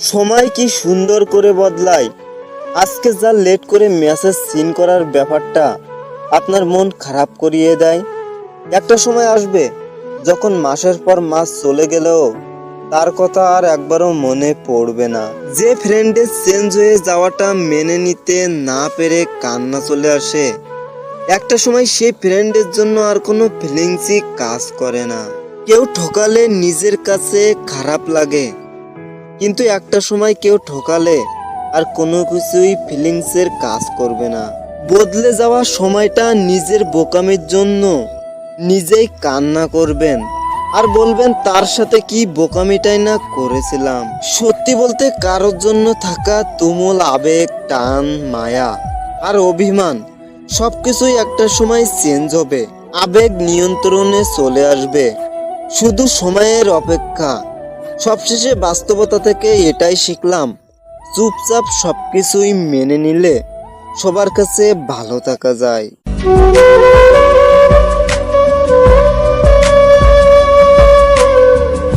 সময় কি সুন্দর করে বদলায়? আজকে যা লেট করে মেসেজ সিন করার ব্যাপারটা আপনার মন খারাপ করিয়ে দেয়। একটা সময় আসবে যখন মাসের পর মাস চলে গেলেও তার কথা আর একবারও মনে পড়বে না। যে ফ্রেন্ডের চেঞ্জ হয়ে যাওয়াটা মেনে নিতে না পেরে কান্না চলে আসে। একটা সময় সেই ফ্রেন্ডের জন্য আর কোনো ফিলিংসই কাজ করে না। কেউ ঠকালে নিজের কাছে খারাপ লাগে। কিন্তু একটা সময় কেউ ঠকালে আর কোনো কিছুই ফিলিংসের কাজ করবে না। বদলে যাওয়া সময়টা নিজের বোকামির জন্য নিজেই কান্না করবেন আর বলবেন, তার সাথে কি বোকামিটাই না করেছিলাম? সত্যি বলতে কারোর জন্য থাকা তুমুল আবেগ, টান, মায়া আর অভিমান সবকিছুই একটা সময় চেঞ্জ হবে। আবেগ নিয়ন্ত্রণে চলে আসবে। শুধু সময়ের অপেক্ষা। সবশেষে বাস্তবতা থেকে এটাই শিখলাম, চুপচাপ সব কিছুই মেনে নিলে সবার কাছে ভালো থাকা যায়।